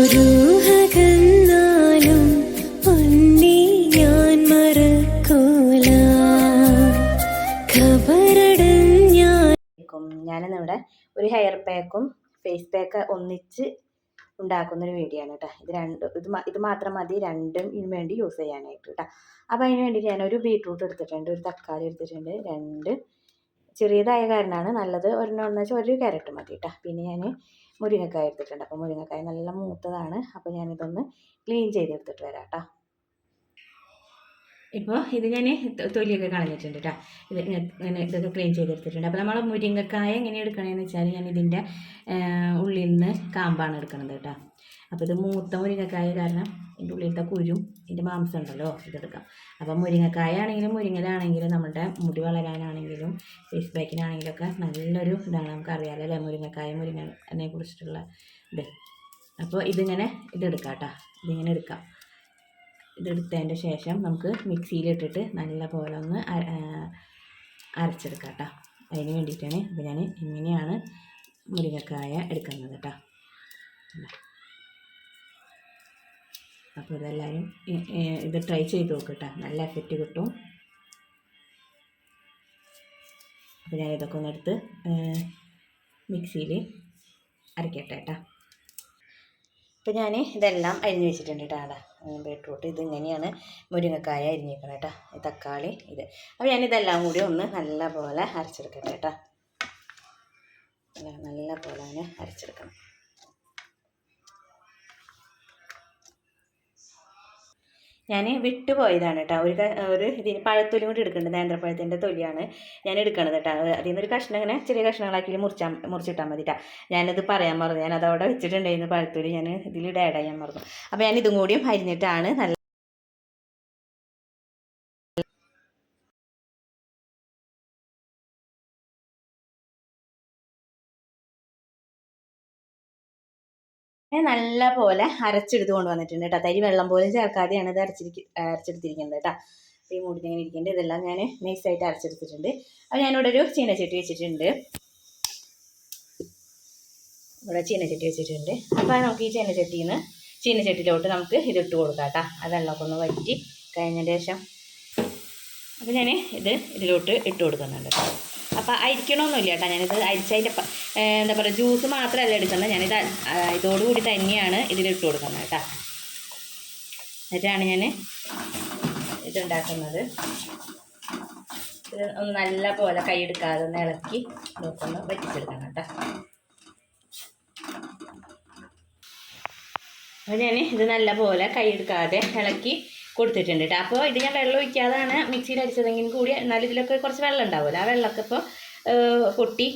പൊന്നെ ഞാൻ ഒരു ഹെയർ പാക്കും ഫേസ് പാക്ക് ഒന്നിച്ച് ഉണ്ടാക്കുന്ന ഒരു വീഡിയോ ആണ് കേട്ടോ. ഇത് രണ്ട് ഇത് ഇത് മാത്രം മതി. രണ്ടും ഇതിനു വേണ്ടി യൂസ് ചെയ്യാനായിട്ട് കേട്ടോ. അപ്പോൾ അതിന് വേണ്ടി ഞാനൊരു ബീറ്റ്റൂട്ട് എടുത്തിട്ടുണ്ട് ഒരു തക്കാളി എടുത്തിട്ടുണ്ട് രണ്ട് ചെറിയതായ കാരണമാണ് നല്ലത് ഒരെണ്ണം വെച്ചാൽ ഒരു ക്യാരറ്റ് മതി കേട്ടോ പിന്നെ ഞാൻ മുരിങ്ങക്കായ എടുത്തിട്ടുണ്ട്. അപ്പോൾ മുരിങ്ങക്കായ നല്ല മൂത്തതാണ്. അപ്പോൾ ഞാനിതൊന്ന് ക്ലീൻ ചെയ്തെടുത്തിട്ട് വരാം കേട്ടോ ഇപ്പോൾ ഇത് ഞാൻ തൊലിയൊക്കെ കളഞ്ഞിട്ടുണ്ട് കേട്ടോ ഇത് ഇങ്ങനെ ഇതൊക്കെ ക്ലീൻ ചെയ്തെടുത്തിട്ടുണ്ട്. അപ്പോൾ നമ്മൾ മുരിങ്ങക്കായ എങ്ങനെ എടുക്കണമെന്ന് വെച്ചാൽ ഞാൻ ഇതിന്റെ ഉള്ളിൽ നിന്ന് കാമ്പാണ് എടുക്കുന്നത് കേട്ടോ അപ്പോൾ ഇത് മൂത്ത മുരിങ്ങക്കായ കാരണം ഇതിന്റെ ഉള്ളിലത്തെ കുരും ഇതിന്റെ മാംസം ഉണ്ടല്ലോ ഇതെടുക്കാം. അപ്പോൾ മുരിങ്ങക്കായ ആണെങ്കിലും മുരിങ്ങലാണെങ്കിലും നമ്മുടെ മുടി വളരാനാണെങ്കിലും ഫേസ് പാക്കിനാണെങ്കിലും ഒക്കെ നല്ലൊരു ഇതാണ് നമുക്ക് അറിയാമല്ലോ അല്ലേ? മുരിങ്ങക്കായ മുരിങ്ങനെ കുറിച്ചിട്ടുള്ള ഇത്. അപ്പോൾ ഇതിങ്ങനെ ഇതെടുക്കാം കേട്ടോ ഇതിങ്ങനെ എടുക്കാം. ഇതെടുത്തതിന്റെ ശേഷം നമുക്ക് മിക്സിയിലിട്ടിട്ട് നല്ല പോലെ ഒന്ന് അരച്ചെടുക്കാം കേട്ടോ. അതിന് വേണ്ടിയിട്ടാണ് അപ്പോൾ ഞാൻ ഇങ്ങനെയാണ് മുരിങ്ങക്കായ എടുക്കുന്നത് കേട്ടോ. അപ്പോൾ ഇതെല്ലാവരും ഇത് ട്രൈ ചെയ്ത് നോക്കും കേട്ടോ. നല്ല എഫക്റ്റ് കിട്ടും. അപ്പോൾ ഞാൻ ഇതൊക്കെ ഒന്നെടുത്ത് മിക്സിയിൽ അരക്കട്ടെ കേട്ടോ. അപ്പോൾ ഞാൻ ഇതെല്ലാം അരിഞ്ഞ് വെച്ചിട്ടുണ്ട് കേട്ടോ ബീട്രൂട്ട്. ഇതിങ്ങനെയാണ് മുരിങ്ങക്കായ അരിഞ്ഞിരിക്കണം കേട്ടോ തക്കാളി ഇത്. അപ്പോൾ ഞാനിതെല്ലാം കൂടി ഒന്ന് നല്ല പോലെ അരച്ചെടുക്കട്ടെ കേട്ടോ നല്ല- നല്ല പോലെ തന്നെ അരച്ചെടുക്കണം. ഞാൻ വിട്ടുപോയതാണ് കേട്ടോ ഒരു ഒരു ഇതിന് പഴത്തൊലി കൊണ്ട് എടുക്കുന്നുണ്ട്. നേന്ത്രപ്പഴത്തിന്റെ തൊലിയാണ് ഞാൻ എടുക്കണത് കേട്ടോ അത് അതിൽ നിന്നൊരു കഷ്ണം ഇങ്ങനെ ചെറിയ കഷ്ണങ്ങളാക്കി മുറിച്ചാൽ മുറിച്ചിട്ടാൽ മതി കേട്ടോ ഞാനത് പറയാൻ മറന്നു. ഞാൻ അതവിടെ വെച്ചിട്ടുണ്ടായിരുന്നു പഴത്തൊലി. ഞാൻ ഇതിൽ ഡാഡ് ചെയ്യാൻ മറന്നു. അപ്പോൾ ഞാൻ ഇതും കൂടിയും അരിഞ്ഞിട്ടാണ് നല്ല ഞാൻ നല്ല പോലെ അരച്ചെടുത്ത് കൊണ്ടുവന്നിട്ടുണ്ട് കേട്ടോ. തരി വെള്ളം പോലും ചേർക്കാതെയാണ് ഇത് അരച്ചിരിക്ക അരച്ചെടുത്തിരിക്കുന്നത് കേട്ടോ. അപ്പോൾ ഈ മൂടി ഇങ്ങനെ ഇരിക്കുന്നുണ്ട് ഇതെല്ലാം ഞാൻ നൈസായിട്ട് അരച്ചെടുത്തിട്ടുണ്ട്. അപ്പോൾ ഞാനിവിടെ ഒരു ചീനച്ചട്ടി വെച്ചിട്ടുണ്ട്. ഇവിടെ ചീനച്ചട്ടി വെച്ചിട്ടുണ്ട്. അപ്പോൾ നമുക്ക് ഈ ചീനച്ചട്ടിയിൽ നിന്ന് ചീനച്ചട്ടിയിലോട്ട് നമുക്ക് ഇതിട്ട് കൊടുക്കാം കേട്ടോ. ആ വെള്ളമൊക്കെ ഒന്ന് വറ്റി കഴിഞ്ഞതിന് ശേഷം അപ്പോൾ ഞാൻ ഇത് ഇതിലോട്ട് ഇട്ട് കൊടുക്കുന്നുണ്ട് കേട്ടോ. അപ്പോൾ അരിക്കണമൊന്നുമില്ല കേട്ടോ ഞാനിത് അരിച്ചതിന്റെ എന്താ പറയുക ജ്യൂസ് മാത്രമല്ല എടുക്കുന്നത് ഞാനിത് ഇതോടുകൂടി തന്നെയാണ് ഇതിലിട്ട് കൊടുക്കുന്നത് കേട്ടോ. എന്നിട്ടാണ് ഞാൻ ഇതുണ്ടാക്കുന്നത്. ഇത് ഒന്ന് നല്ല പോലെ കൈയെടുക്കാതെ ഒന്ന് ഇളക്കി നോക്കൊന്ന് വറ്റിച്ചെടുക്കണം കേട്ടോ. അപ്പോൾ ഞാൻ ഇത് നല്ല പോലെ കൈയെടുക്കാതെ ഇളക്കി കൊടുത്തിട്ടുണ്ട് കേട്ടോ അപ്പോൾ ഇത് ഞാൻ വെള്ളം ഒഴിക്കാതാണ് മിക്സിയിൽ അടിച്ചതെങ്കിൽ കൂടി എന്നാലും ഇതിലൊക്കെ കുറച്ച് വെള്ളം ഉണ്ടാവുമല്ലോ. ആ വെള്ളമൊക്കെ ഇപ്പോൾ പൊട്ടി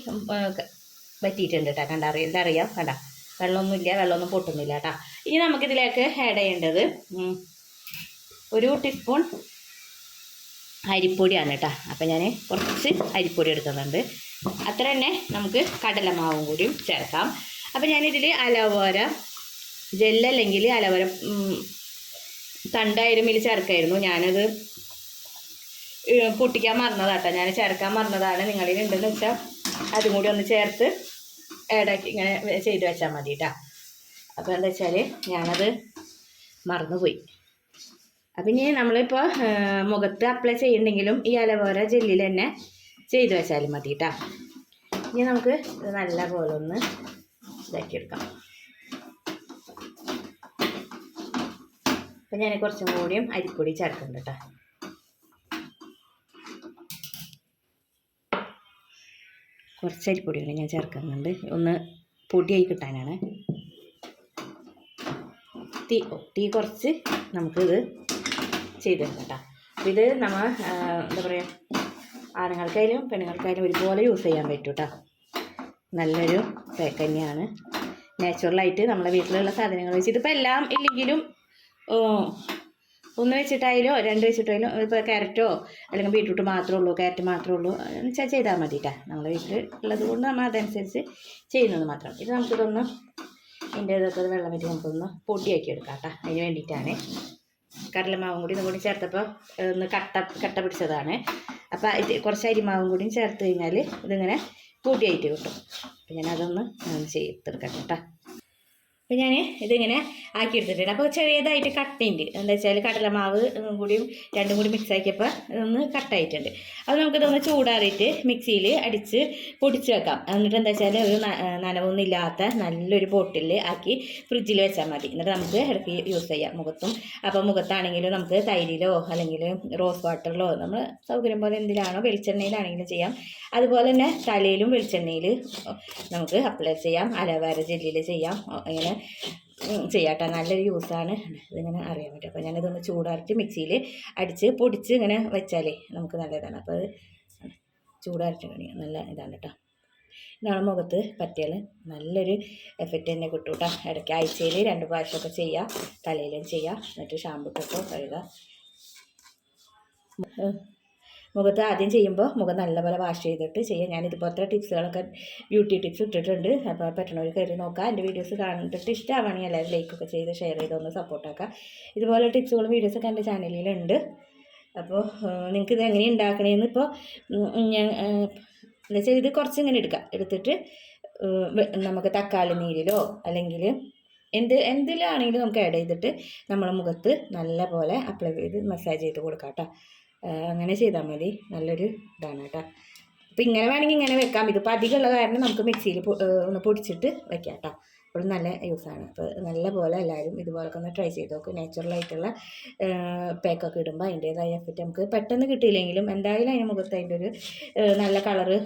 പറ്റിയിട്ടുണ്ട് കേട്ടോ കണ്ട അറിയാം അറിയാം കണ്ട. വെള്ളമൊന്നുമില്ല വെള്ളമൊന്നും പൊട്ടുന്നില്ല കേട്ടോ ഇനി നമുക്കിതിലേക്ക് ആഡ് ചെയ്യേണ്ടത് ഒരു ടീസ്പൂൺ അരിപ്പൊടിയാണ് കേട്ടോ അപ്പം ഞാൻ കുറച്ച് അരിപ്പൊടി എടുക്കുന്നുണ്ട്. അത്ര തന്നെ നമുക്ക് കടലമാവും കൂടിയും ചേർക്കാം. അപ്പം ഞാനിതിൽ അലവോര ജെല്ലല്ലെങ്കിൽ അലവര ഉം, മില്ലി ചേർക്കായിരുന്നു. ഞാനത് പൊട്ടിക്കാൻ മറന്നതാട്ടോ. ഞാൻ ചേർക്കാൻ മറന്നതാണ്. നിങ്ങളിൽ ഉണ്ടെന്ന് വെച്ചാൽ അതും കൂടി ഒന്ന് ചേർത്ത് ഏടാക്കി ഇങ്ങനെ ചെയ്ത് വെച്ചാൽ മതി കേട്ടോ അപ്പോൾ എന്താ വെച്ചാൽ ഞാനത് മറന്നുപോയി. അപ്പം ഇനി നമ്മളിപ്പോൾ മുഖത്ത് അപ്ലൈ ചെയ്യുന്നുണ്ടെങ്കിലും ഈ അലവോര ജെല്ലിൽ തന്നെ ചെയ്ത് വെച്ചാലും മതി കേട്ടോ ഇനി നമുക്ക് ഇത് നല്ല പോലെ ഒന്ന് ഇതാക്കിയെടുക്കാം. അപ്പം ഞാൻ കുറച്ചും കൂടിയും അരിപ്പൊടി ചേർക്കുന്നുണ്ട് കേട്ടോ കുറച്ച് അരിപ്പൊടി കൂടി ഞാൻ ചേർക്കുന്നുണ്ട്. ഒന്ന് പൊടിയായി കിട്ടാനാണ്. തീ തീ കുറച്ച് നമുക്കിത് ചെയ്തെടുക്കാം കേട്ടോ ഇത് നമ്മൾ എന്താ പറയുക ആണുങ്ങൾക്കായാലും പെണ്ണുങ്ങൾക്കായാലും ഒരുപോലെ യൂസ് ചെയ്യാൻ പറ്റും കേട്ടോ നല്ലൊരു പാക്ക് നാച്ചുറലായിട്ട് നമ്മുടെ വീട്ടിലുള്ള സാധനങ്ങൾ വെച്ച് ഇതിപ്പോൾ എല്ലാം ഇല്ലെങ്കിലും ഒന്ന് വെച്ചിട്ടായാലോ? രണ്ട് വെച്ചിട്ടായാലും? ഇപ്പോൾ ക്യാരറ്റോ അല്ലെങ്കിൽ ബീട്രൂട്ട് മാത്രമേ ഉള്ളൂ ക്യാരറ്റ് മാത്രമേ ഉള്ളൂ എന്ന് വെച്ചാൽ ചെയ്താൽ മതി കേട്ടോ നമ്മളെ വീട്ടിൽ ഉള്ളത് കൊണ്ട് നമ്മൾ അതനുസരിച്ച് ചെയ്യുന്നത് മാത്രം ഇത് നമുക്കിതൊന്ന് ഇതിന്റെ ഇതൊക്കെ വെള്ളം വെച്ച് നമുക്കൊന്ന് പൊടിയാക്കി എടുക്കാം കേട്ടോ അതിന് വേണ്ടിയിട്ടാണ് കടലമാവും കൂടി ഇതും കൂടി ചേർത്തപ്പോൾ ഒന്ന് കട്ട കട്ട പിടിച്ചതാണ്. അപ്പോൾ ഇത് കുറച്ച് അരിമാവും കൂടിയും ചേർത്ത് കഴിഞ്ഞാൽ ഇതിങ്ങനെ പൊടിയായിട്ട് കിട്ടും. അപ്പം ഞാനതൊന്ന് ചെയ്തെടുക്കാം കേട്ടോ. അപ്പോൾ ഞാൻ ഇതിങ്ങനെ ആക്കി എടുത്തിട്ടുണ്ട് അപ്പോൾ ചെറിയതായിട്ട് കട്ടയുണ്ട്. എന്താ വെച്ചാൽ കടലമാവ് കൂടിയും രണ്ടും കൂടി മിക്സ് ആക്കിയപ്പോൾ ഇതൊന്ന് കട്ടായിട്ടുണ്ട് അത് നമുക്കിതൊന്ന് ചൂടാറിയിട്ട് മിക്സിയിൽ അടിച്ച് പൊടിച്ച് വെക്കാം. എന്നിട്ട് എന്താ വെച്ചാൽ ഒരു നനവൊന്നും ഇല്ലാത്ത നല്ലൊരു ബോട്ടിൽ ആക്കി ഫ്രിഡ്ജിൽ വെച്ചാൽ മതി. എന്നിട്ട് നമുക്ക് ഇടയ്ക്ക് യൂസ് ചെയ്യാം മുഖത്തും. അപ്പോൾ മുഖത്താണെങ്കിലും നമുക്ക് തൈരിലോ അല്ലെങ്കിൽ റോസ് വാട്ടറിലോ നമ്മൾ സൗകര്യം പോലെ എന്തിലാണോ വെളിച്ചെണ്ണയിലാണെങ്കിലും ചെയ്യാം. അതുപോലെ തന്നെ തലയിലും വെളിച്ചെണ്ണയിൽ നമുക്ക് അപ്ലൈ ചെയ്യാം. അലവേര ജെല്ലിൽ ചെയ്യാം. ഇങ്ങനെ ചെയ്യാട്ടോ. നല്ലൊരു യൂസാണ് ഇതിങ്ങനെ അറിയാൻ പറ്റും. അപ്പോൾ ഞാനിതൊന്ന് ചൂടാറിട്ട് മിക്സിയിൽ അടിച്ച് പൊടിച്ച് ഇങ്ങനെ വെച്ചാലേ നമുക്ക് നല്ലതാണ്. അപ്പോൾ അത് ചൂടാറിട്ട് നല്ല ഇതാണ് കേട്ടോ ഇതാണ് മുഖത്ത് പറ്റിയാൽ നല്ലൊരു എഫക്റ്റ് തന്നെ കിട്ടും കേട്ടോ ഇടയ്ക്ക് ആഴ്ചയിൽ രണ്ട് പ്രാവശ്യമൊക്കെ ചെയ്യാം. തലയിലും ചെയ്യാം. എന്നിട്ട് ഷാമ്പു ഇട്ടിട്ടോ കഴുകുക. മുഖത്ത് ആദ്യം ചെയ്യുമ്പോൾ മുഖം നല്ലപോലെ വാഷ് ചെയ്തിട്ട് ചെയ്യാം. ഞാൻ ഇതുപോലത്തെ ടിപ്സുകളൊക്കെ ബ്യൂട്ടി ടിപ്സ് ഇട്ടിട്ടുണ്ട്. അപ്പോൾ പറ്റണവർ കയറി നോക്കാം. എന്റെ വീഡിയോസ് കണ്ടിട്ട് ഇഷ്ടമാണെങ്കിൽ എല്ലാവരും ലൈക്കൊക്കെ ചെയ്ത് ഷെയർ ചെയ്തൊന്ന് സപ്പോർട്ടാക്കുക ഇതുപോലെ ടിപ്സുകളും വീഡിയോസൊക്കെ എന്റെ ചാനലിലുണ്ട് അപ്പോൾ നിങ്ങൾക്ക് ഇത് എങ്ങനെ ഉണ്ടാക്കണേന്ന് ഇപ്പോൾ ഞാൻ എന്താ വെച്ചാൽ ഇത് കുറച്ച് ഇങ്ങനെ എടുക്കാം. എടുത്തിട്ട് നമുക്ക് തക്കാളി നീരിലോ അല്ലെങ്കിൽ എന്ത് എന്തിലാണെങ്കിലും നമുക്ക് ആഡ് ചെയ്തിട്ട് നമ്മളെ മുഖത്ത് നല്ലപോലെ അപ്ലൈ ചെയ്ത് മസാജ് ചെയ്ത് കൊടുക്കാം കേട്ടോ. അങ്ങനെ ചെയ്താൽ മതി. നല്ലൊരു ഇതാണ് കേട്ടോ. അപ്പോൾ ഇങ്ങനെ വേണമെങ്കിൽ ഇങ്ങനെ വെക്കാം. ഇതിപ്പോൾ അധികമുള്ള കാരണം നമുക്ക് മിക്സിയിൽ ഒന്ന് പൊടിച്ചിട്ട് വെക്കാം കേട്ടോ. അപ്പോഴും നല്ല യൂസാണ് അപ്പോൾ നല്ല പോലെ എല്ലാവരും ഇതുപോലൊക്കെ ഒന്ന് ട്രൈ ചെയ്ത് നോക്കും. നാച്ചുറലായിട്ടുള്ള പാക്കൊക്കെ ഇടുമ്പോൾ അതിന്റേതായ എഫക്റ്റ് നമുക്ക് പെട്ടെന്ന് കിട്ടിയില്ലെങ്കിലും എന്തായാലും അതിന് മുഖത്ത് അതിന്റെ ഒരു നല്ല കളറ്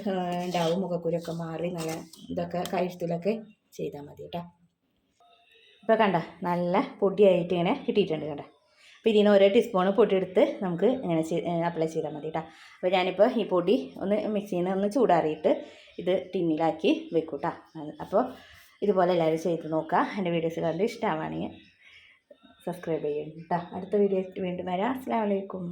ഉണ്ടാവും. മുഖക്കുരൊക്കെ മാറി നല്ല ഇതൊക്കെ കഴുത്തിലൊക്കെ ചെയ്താൽ മതി കേട്ടോ. ഇപ്പോൾ കണ്ട നല്ല പൊടിയായിട്ട് ഇങ്ങനെ കിട്ടിയിട്ടുണ്ട് കണ്ട. അപ്പോൾ ഇതിന് ഓരോ ടീസ്പൂൺ പൊടി എടുത്ത് നമുക്ക് ഇങ്ങനെ അപ്ലൈ ചെയ്താൽ മതി കേട്ടോ അപ്പോൾ ഞാനിപ്പോൾ ഈ പൊടി ഒന്ന് മിക്സിയിൽ നിന്ന് ഒന്ന് ചൂടാറിയിട്ട് ഇത് ടിന്നിലാക്കി വെക്കും കേട്ടോ അപ്പോൾ ഇതുപോലെ എല്ലാവരും ചെയ്ത് നോക്കുക. എന്റെ വീഡിയോസ് കണ്ട് ഇഷ്ടമാണെങ്കിൽ സബ്സ്ക്രൈബ് ചെയ്യണം കേട്ടോ അടുത്ത വീഡിയോ വീണ്ടും വരാം. അസ്സാം വലൈക്കും